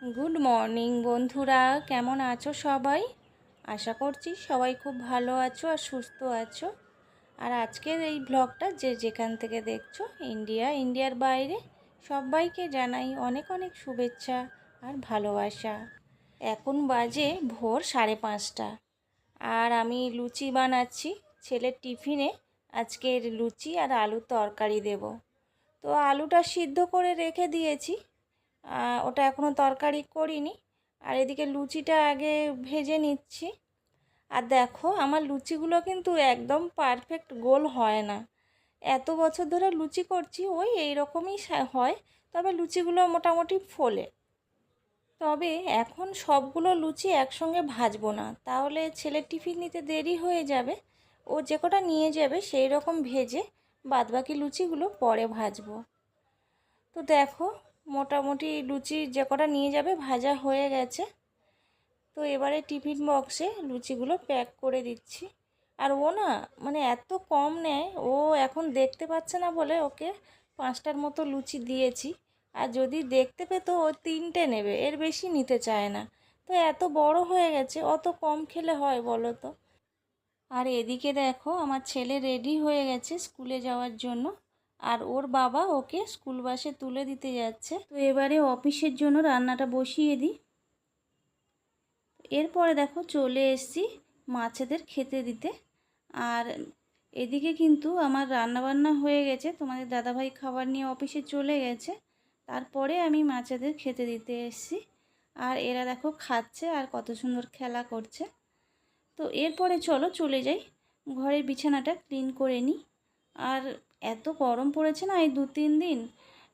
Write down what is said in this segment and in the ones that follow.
Good morning বন্ধুরা। কেমন আছো সবাই? আশা করছি সবাই খুব ভালো আছো আর সুস্থ আছো। আর আজকের এই ব্লগটা যে যেখান থেকে দেখছ ইন্ডিয়া ইন্ডিয়ার বাইরে, সবাইকে জানাই অনেক অনেক শুভেচ্ছা আর ভালোবাসা। এখন বাজে ভোর সাড়ে পাঁচটা। আর আমি লুচি বানাচ্ছি, ছেলের টিফিনে। আজকের লুচি আর আলুর তরকারি দেব। তো আলুটা সিদ্ধ করে রেখে দিয়েছি। ওটা এখনও তরকারি করিনি। আর এদিকে লুচিটা আগে ভেজে নিচ্ছি। আর দেখো, আমার লুচিগুলো কিন্তু একদম পারফেক্ট গোল হয় না। এত বছর ধরে লুচি করছি, ওই এই রকমই হয়। তবে লুচিগুলো মোটামুটি ফোলে। তবে এখন সবগুলো লুচি একসঙ্গে ভাজবো না। তাহলে ছেলের টিফিন নিতে দেরি হয়ে যাবে। ও যে কটা নিয়ে যাবে সেই রকম ভেজে বাদবাকি লুচিগুলো পরে ভাজবো। তো দেখো মোটামুটি লুচি যে কটা নিয়ে যাবে, ভাজা হয়ে গেছে। তো এবারে টিফিন বক্সে লুচিগুলো প্যাক করে দিচ্ছি। আর ও না মানে এত কম নেয়, ও এখন দেখতে পাচ্ছে না বলে ওকে পাঁচটার মতো লুচি দিয়েছি। আর যদি দেখতে পেতো, ও তিনটে নেবে, এর বেশি নিতে চায় না। তো এত বড় হয়ে গেছে, অত কম খেলে হয় বলো তো? আর এদিকে দেখো, আমার ছেলে রেডি হয়ে গেছে স্কুলে যাওয়ার জন্য। আর ওর বাবা ওকে স্কুল বাসে তুলে দিতে যাচ্ছে। তো এবারে অফিসের জন্য রান্নাটা বসিয়ে দিই। এরপরে দেখো চলে এসেছি মাছেদের খেতে দিতে। আর এদিকে কিন্তু আমার রান্নাবান্না হয়ে গেছে। তোমাদের দাদাভাই খাবার নিয়ে অফিসে চলে গেছে। তারপরে আমি মাছেদের খেতে দিতে এসেছি। আর এরা দেখো খাচ্ছে আর কত সুন্দর খেলা করছে। তো এরপরে চলো চলে যাই। ঘরের বিছানাটা ক্লিন করে নিই। আর এত গরম পড়েছে না এই দু তিন দিন?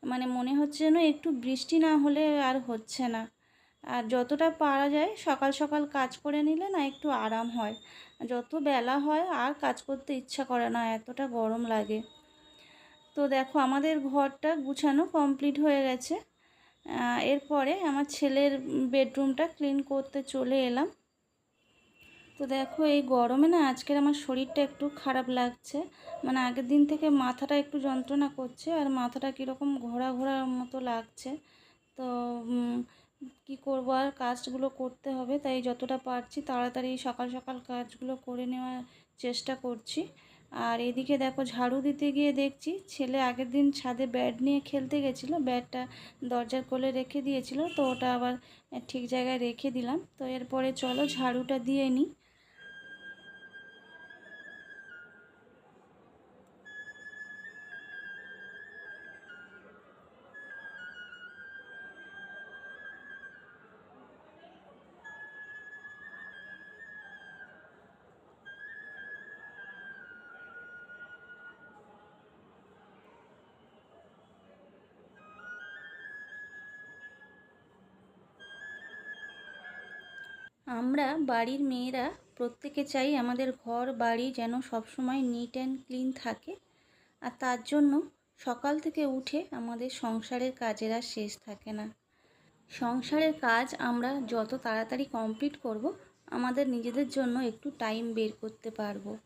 মানে মনে হচ্ছে যেন একটু বৃষ্টি না হলে আর হচ্ছে না। আর যতটা পারা যায়, সকাল সকাল কাজ করে নিলে না একটু আরাম হয়। যত বেলা হয় আর কাজ করতে ইচ্ছা করে না, এতটা গরম লাগে। তো দেখো, আমাদের ঘরটা গুছানো কমপ্লিট হয়ে গেছে। এরপরে আমার ছেলের বেডরুমটা ক্লিন করতে চলে এলাম। তো দেখো এই গরমে না আজকের আমার শরীরটা একটু খারাপ লাগছে। মানে আগের দিন থেকে মাথাটা একটু যন্ত্রণা করছে আর মাথাটা কীরকম ঘোরা ঘোরার মতো লাগছে। তো কি করব আর কাজগুলো করতে হবে তাই যতটা পারছি তাড়াতাড়ি সকাল সকাল কাজগুলো করে নেওয়ার চেষ্টা করছি। আর এদিকে দেখো ঝাড়ু দিতে গিয়ে দেখছি ছেলে আগের দিন ছাদে ব্যাট নিয়ে খেলতে গেছিল, ব্যাটটা দরজার কোলে রেখে দিয়েছিল তো ওটা আবার ঠিক জায়গায় রেখে দিলাম। তো এরপরে চলো ঝাড়ুটা দিয়ে নিই। আমরা বাড়ির মেয়েরা প্রত্যেকে চাই আমাদের ঘর, বাড়ি যেন সবসময় নিট অ্যান্ড ক্লিন থাকে। আর তার জন্য সকাল থেকে উঠে আমাদের সংসারের কাজের আর শেষ থাকে না। সংসারের কাজ আমরা যত তাড়াতাড়ি কমপ্লিট করব, আমাদের নিজেদের জন্য একটু টাইম বের করতে পারব।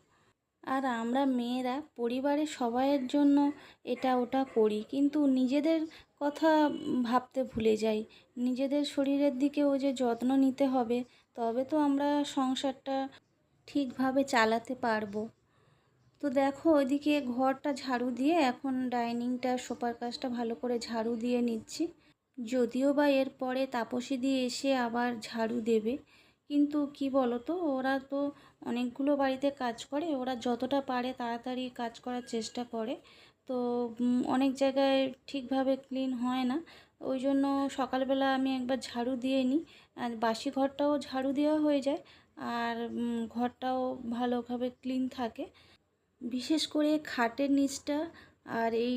আর আমরা মেয়েরা, পরিবারের সবাইয়ের জন্য এটা ওটা করি, কিন্তু নিজেদের কথা ভাবতে ভুলে যাই। নিজেদের শরীরের দিকেও যে যত্ন নিতে হবে তবে তো আমরা সংসারটা ঠিকভাবে চালাতে পারব। তো দেখো, ওইদিকে ঘরটা ঝাড়ু দিয়ে এখন ডাইনিংটা, সোফার কাজটা ভালো করে ঝাড়ু দিয়ে নিচ্ছি। যদিও বা এরপরে তাপসী দিয়ে এসে আবার ঝাড়ু দেবে। কিন্তু কি বলো তো ওরা তো অনেকগুলো বাড়িতে কাজ করে, ওরা যতটা পারে তাড়াতাড়ি কাজ করার চেষ্টা করে। তো অনেক জায়গায় ঠিকভাবে ক্লিন হয় না। ওই জন্য সকালবেলা আমি একবার ঝাড়ু দিয়ে নিই। আর বাসি ঘরটাও ঝাড়ু দেওয়া হয়ে যায়। আর ঘরটাও ভালোভাবে ক্লিন থাকে। বিশেষ করে খাটের নিচটা আর এই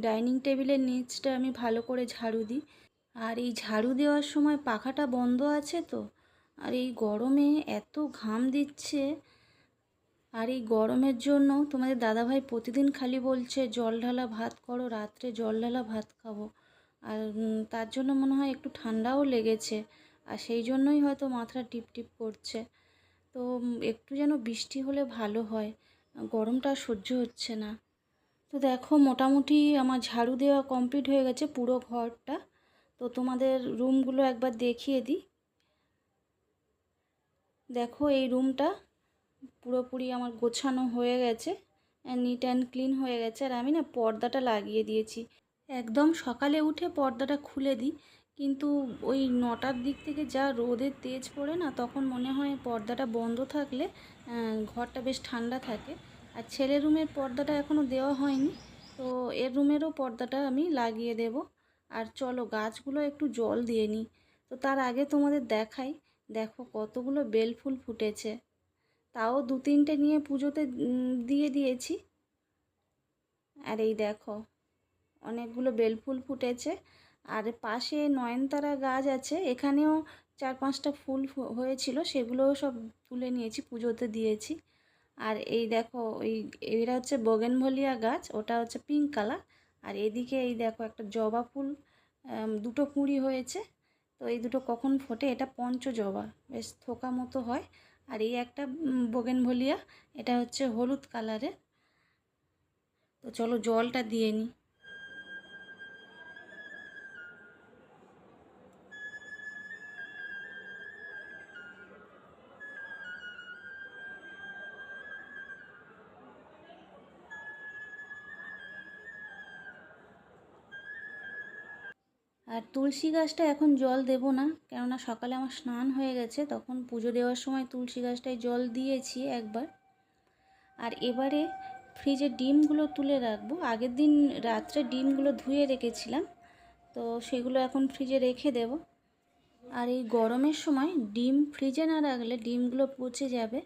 ডাইনিং টেবিলের নিচটা আমি ভালো করে ঝাড়ু দিই। আর এই ঝাড়ু দেওয়ার সময় পাখাটা বন্ধ আছে তো? আর এই গরমে এত ঘাম দিচ্ছে। আর এই গরমের জন্য তোমাদের দাদাভাই প্রতিদিন খালি বলছে, জল ঢালা ভাত করো, রাত্রে জল ঢালা ভাত খাব। আর তার জন্য মনে হয় একটু ঠান্ডাও লেগেছে। আর সেই জন্যই হয়তো মাথাটা টিপ টিপ করছে। তো একটু যেন বৃষ্টি হলে ভালো হয়। গরমটা সহ্য হচ্ছে না। তো দেখো, মোটামুটি আমার ঝাড়ু দেওয়া কমপ্লিট হয়ে গেছে পুরো ঘরটা। তো তোমাদের রুমগুলো একবার দেখিয়ে দিই। দেখো, এই রুমটা পুরোপুরি আমার গোছানো হয়ে গেছে। নিট অ্যান্ড ক্লিন হয়ে গেছে। আর আমি না পর্দাটা লাগিয়ে দিয়েছি। একদম সকালে উঠে পর্দাটা খুলে দিই। কিন্তু ওই নটার দিক থেকে যা রোদের তেজ পড়ে না, তখন মনে হয় পর্দাটা বন্ধ থাকলে ঘরটা বেশ ঠান্ডা থাকে। আর ছেলে রুমের পর্দাটা এখনও দেওয়া হয়নি, তো এর রুমেরও পর্দাটা আমি লাগিয়ে দেব। আর চলো গাছগুলো একটু জল দিয়ে নিই। তো তার আগে তোমাদের দেখাই, দেখো কতগুলো বেল ফুল ফুটেছে। তাও দু তিনটে নিয়ে পুজোতে দিয়ে দিয়েছি। আর এই দেখো অনেকগুলো বেলফুল ফুটেছে। আর পাশে নয়নতারা গাছ আছে, এখানেও চার পাঁচটা ফুল হয়েছিল, সেগুলোও সব তুলে নিয়েছি, পুজোতে দিয়েছি। আর এই দেখো এই এরা হচ্ছে বগেনভলিয়া গাছ, ওটা হচ্ছে পিঙ্ক কালার। আর এদিকে এই দেখো একটা জবা ফুল দুটো কুঁড়ি হয়েছে। তো এই দুটো কখন ফোটে? এটা পঞ্চ জবা বেশ থোকা মতো হয়। আর এই একটা বগেনভলিয়া, এটা হচ্ছে হলুদ কালারের। তো চলো জলটা দিয়ে নিই আর তুলসী গাছটা এখন জল দেব না, কেননা সকালে আমার স্নান হয়ে গেছে, তখন পুজো দেওয়ার সময় তুলসী গাছটায় জল দিয়েছি একবার। আর এবারে ফ্রিজে ডিমগুলো তুলে রাখব, আগের দিন রাত্রে ডিমগুলো ধুয়ে রেখেছিলাম, তো সেগুলো এখন ফ্রিজে রেখে দেব। আর এই গরমের সময় ডিম ফ্রিজে না রাখলে ডিমগুলো পচে যাবে,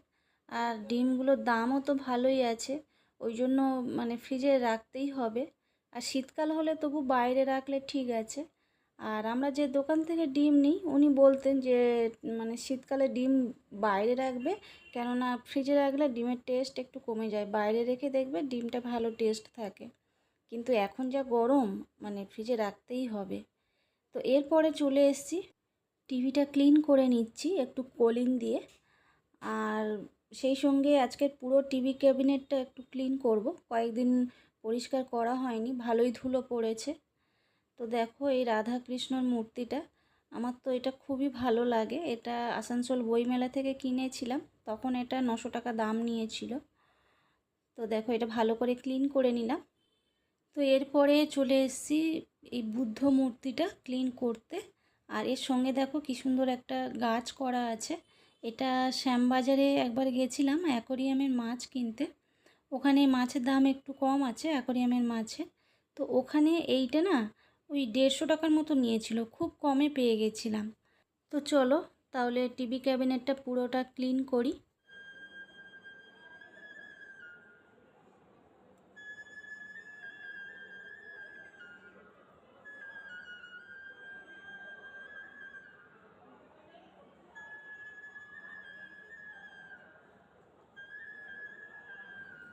আর ডিমগুলোর দামও তো ভালোই আছে, ওই জন্য মানে ফ্রিজে রাখতেই হবে। আর শীতকাল হলে তবু বাইরে রাখলে ঠিক আছে আর আমরা যে দোকান থেকে ডিম নিই, উনি বলতেন যে মানে শীতকালে ডিম বাইরে রাখবে, কেননা ফ্রিজে রাখলে ডিমের টেস্ট একটু কমে যায়। বাইরে রেখে দেখবে ডিমটা ভালো টেস্ট থাকে। কিন্তু এখন যা গরম মানে ফ্রিজে রাখতেই হবে। তো এরপরে চলে এসছি। টিভিটা ক্লিন করে নিচ্ছি, একটু কলিং দিয়ে। আর সেই সঙ্গে আজকের পুরো টিভি ক্যাবিনেটটা একটু ক্লিন করব। কয়েকদিন পরিষ্কার করা হয়নি, ভালোই ধুলো পড়েছে। তো দেখো এই রাধা কৃষ্ণর মূর্তিটা। আমার তো এটা খুবই ভালো লাগে। এটা আসানসোল বইমেলা থেকে কিনেছিলাম। তখন এটা নশো টাকা দাম নিয়েছিল। তো দেখো এটা ভালো করে ক্লিন করে নিলাম। তো এরপরে চলে এসেছি এই বুদ্ধ মূর্তিটা ক্লিন করতে। আর এর সঙ্গে দেখো কি সুন্দর একটা গাছ করা আছে। এটা শ্যামবাজারে একবার গেছিলাম অ্যাকোরিয়ামের মাছ কিনতে। ওখানে মাছের দাম একটু কম আছে অ্যাকোরিয়ামের মাছে। তো ওখানে এইটা না ওই দেড়শো টাকার মতো নিয়েছিল, খুব কমে পেয়ে গেছিলাম। তো চলো, তাহলে টিভি ক্যাবিনেটটা পুরোটা ক্লিন করি।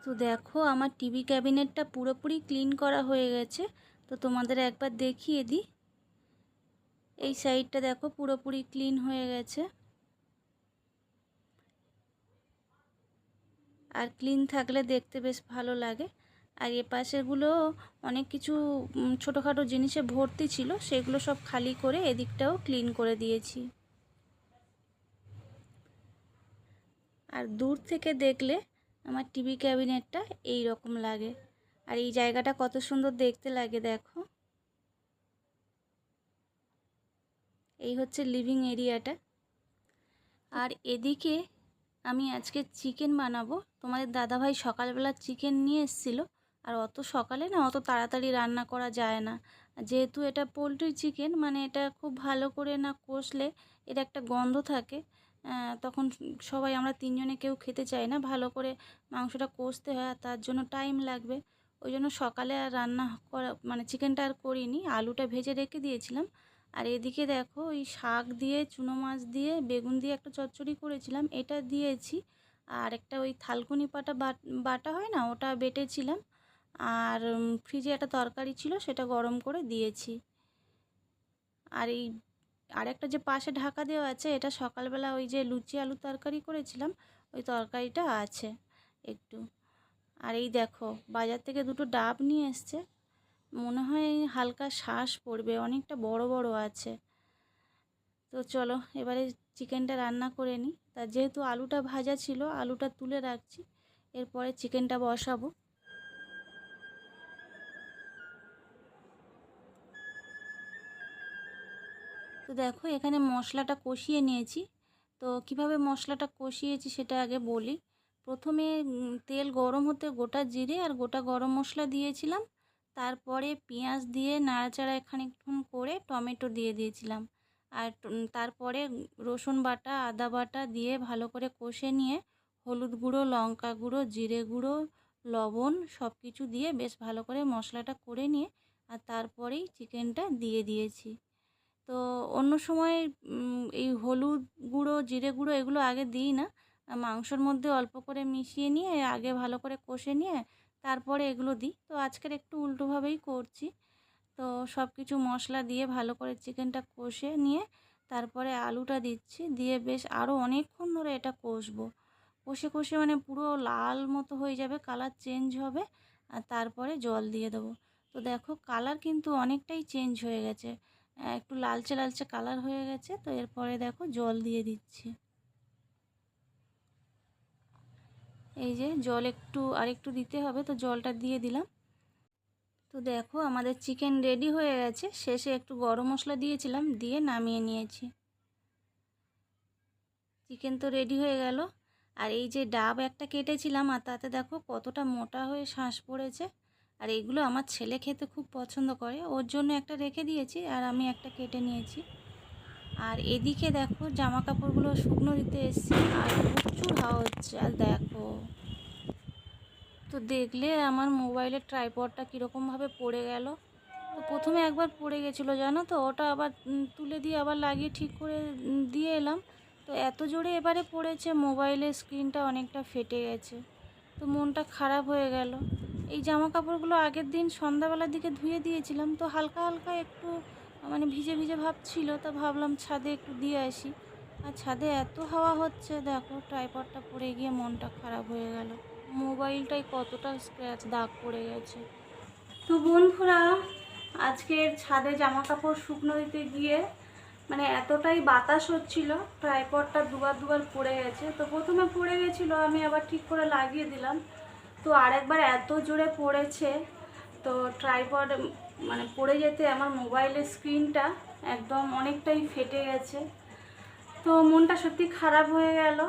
তো দেখো, আমার টিভি ক্যাবিনেটটা পুরোপুরি ক্লিন করা হয়ে গেছে। তো তোমাদের একবার দেখিয়ে দিই। এই সাইডটা দেখো পুরোপুরি ক্লিন হয়ে গেছে। আর ক্লিন থাকলে দেখতে বেশ ভালো লাগে। আর এ পাশেরগুলো অনেক কিছু ছোটোখাটো জিনিসে ভর্তি ছিল, সেগুলো সব খালি করে এদিকটাও ক্লিন করে দিয়েছি। আর দূর থেকে দেখলে আমার টিভি ক্যাবিনেটটা এই রকম লাগে। আর এই জায়গাটা কত সুন্দর দেখতে লাগে, দেখো। এই হচ্ছে লিভিং এরিয়াটা আর এদিকে আমি আজকে চিকেন বানাবো। তোমাদের দাদাভাই সকালবেলা চিকেন নিয়ে এসেছিল। আর অত সকালে না অত তাড়াতাড়ি রান্না করা যায় না। যেহেতু এটা পোলট্রি চিকেন মানে এটা খুব ভালো করে না কষলে এর একটা গন্ধ থাকে। তখন সবাই আমরা তিনজনে কেউ খেতে চাই না। ভালো করে মাংসটা কষতে হয় আর তার জন্য টাইম লাগবে। ওই জন্য সকালে আর রান্না করা মানে চিকেনটা আর করিনি, আলুটা ভেজে রেখে দিয়েছিলাম। আর এদিকে দেখো, ওই শাক দিয়ে, চুনো মাছ দিয়ে, বেগুন দিয়ে একটা চচ্চড়ি করেছিলাম, এটা দিয়েছি। আর একটা ওই থালকুনি পাটা বাটা হয় না, ওটা বেটেছিলাম। আর ফ্রিজে একটা তরকারি ছিল, সেটা গরম করে দিয়েছি। আর এই, আরেকটা যে পাশে ঢাকা দেওয়া আছে, এটা সকালবেলা ওই যে লুচি আলু তরকারি করেছিলাম, ওই তরকারিটা আছে, একটু। আর এই দেখো, বাজার থেকে দুটো ডাব নিয়ে এসছে। মনে হয় হালকা শ্বাস পড়বে, অনেকটা বড় বড় আছে। তো চলো, এবারে চিকেনটা রান্না করে নিই। তা যেহেতু আলুটা ভাজা ছিল, আলুটা তুলে রাখছি, এরপরে চিকেনটা বসাবো। তো দেখো, এখানে মশলাটা কষিয়ে নিয়েছি। তো কীভাবে মশলাটা কষিয়েছি সেটা আগে বলি। প্রথমে তেল গরম হতে গোটা জিরে আর গোটা গরম মশলা দিয়েছিলাম। তারপরে পেঁয়াজ দিয়ে নাড়াচাড়া খানিকক্ষণ করে টমেটো দিয়ে দিয়েছিলাম। আর তারপরে রসুন বাটা, আদা বাটা দিয়ে ভালো করে কষে নিয়ে হলুদ গুঁড়ো, লঙ্কা গুঁড়ো, জিরে গুঁড়ো, লবণ সব কিছু দিয়ে বেশ ভালো করে মশলাটা করে নিয়ে আর তারপরেই চিকেনটা দিয়ে দিয়েছি। তো অন্য সময় এই হলুদ গুঁড়ো, জিরে গুঁড়ো এগুলো আগে দিই না। মাংসর মধ্যে অল্প করে মিশিয়ে নিয়ে, আগে ভালো করে কষে নিয়ে তারপরে এগুলো দিই। তো আজকের একটু উল্টোভাবেই করছি। তো সব কিছু মশলা দিয়ে ভালো করে চিকেনটা কষে নিয়ে তারপরে আলুটা দিচ্ছি। দিয়ে বেশ আরও অনেকক্ষণ ধরে এটা কষবো। কষে কষে মানে পুরো লাল মতো হয়ে যাবে, কালার চেঞ্জ হবে আর তারপরে জল দিয়ে দেবো। তো দেখো কালার কিন্তু অনেকটাই চেঞ্জ হয়ে গেছে। একটু লালচে লালচে কালার হয়ে গেছে। তো এরপরে দেখো জল দিয়ে দিচ্ছি। এই যে জল একটু আর একটু দিতে হবে তো জলটা দিয়ে দিলাম। তো দেখো আমাদের চিকেন রেডি হয়ে গেছে। শেষে একটু গরম মশলা দিয়েছিলাম, দিয়ে নামিয়ে নিয়েছি। চিকেন তো রেডি হয়ে গেল। আর এই যে ডাব একটা কেটেছিলাম, আর তাতে দেখো কতটা মোটা হয়ে শ্বাস পড়েছে। আর এগুলো আমার ছেলে খেতে খুব পছন্দ করে। ওর জন্য একটা রেখে দিয়েছি, আর আমি একটা কেটে নিয়েছি। আর এদিকে দেখো জামা কাপড়গুলো শুকনো দিতে এসেছি, আর প্রচুর হাওয়া হচ্ছে, আর দেখো। তো দেখলে আমার মোবাইলের ট্রাইপডটা কীরকমভাবে পড়ে গেল। তো প্রথমে একবার পড়ে গেছিল, জানো তো? ওটা আবার তুলে দিয়ে আবার লাগিয়ে ঠিক করে দিয়ে এলাম। তো এত জোরে এবারে পড়েছে মোবাইলের স্ক্রিনটা অনেকটা ফেটে গেছে। তো মনটা খারাপ হয়ে গেল। এই জামা কাপড়গুলো আগের দিন সন্ধ্যাবেলার দিকে ধুয়ে দিয়েছিলাম, তো হালকা হালকা একটু মানে ভিজে ভিজে ভাব ছিল, তো ভাবলাম ছাদে একটু দিয়ে আসি। আর ছাদে এত হাওয়া হচ্ছে, দেখো ট্রাইপডটা পড়ে গিয়ে মনটা খারাপ হয়ে গেল। মোবাইলটাই কতটা স্ক্র্যাচ দাগ পড়ে গেছে। তো বন্ধুরা, আজকের ছাদে জামা কাপড় শুকনো দিতে গিয়ে মানে এতটাই বাতাস হচ্ছিল ট্রাইপডটা দুবার দুবার পড়ে গেছে। তো প্রথমে পড়ে গেছিল, আমি আবার ঠিক করে লাগিয়ে দিলাম। তো আরেকবার এত জোরে পড়েছে, তো ট্রাইপড মানে পড়ে যেতে আমার মোবাইলের স্ক্রিনটা একদম অনেকটাই ফেটে গেছে। তো মনটা সত্যি খারাপ হয়ে গেল।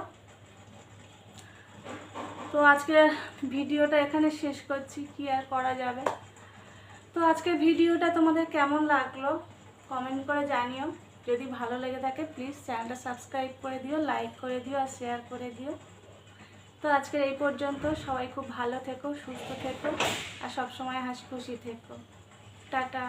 তো আজকে ভিডিওটা এখানে শেষ করছি, কি আর করা যাবে? তো আজকের ভিডিওটা তোমাদের কেমন লাগল? কমেন্ট করে জানিও। যদি ভালো লেগে থাকে প্লিজ চ্যানেলটা সাবস্ক্রাইব করে দিও লাইক করে দিও আর শেয়ার করে দিও। তো আজকের এই পর্যন্ত সবাই খুব ভালো থেকো, সুস্থ থেকো আর সবসময় হাসি খুশি থেকো। টাটা।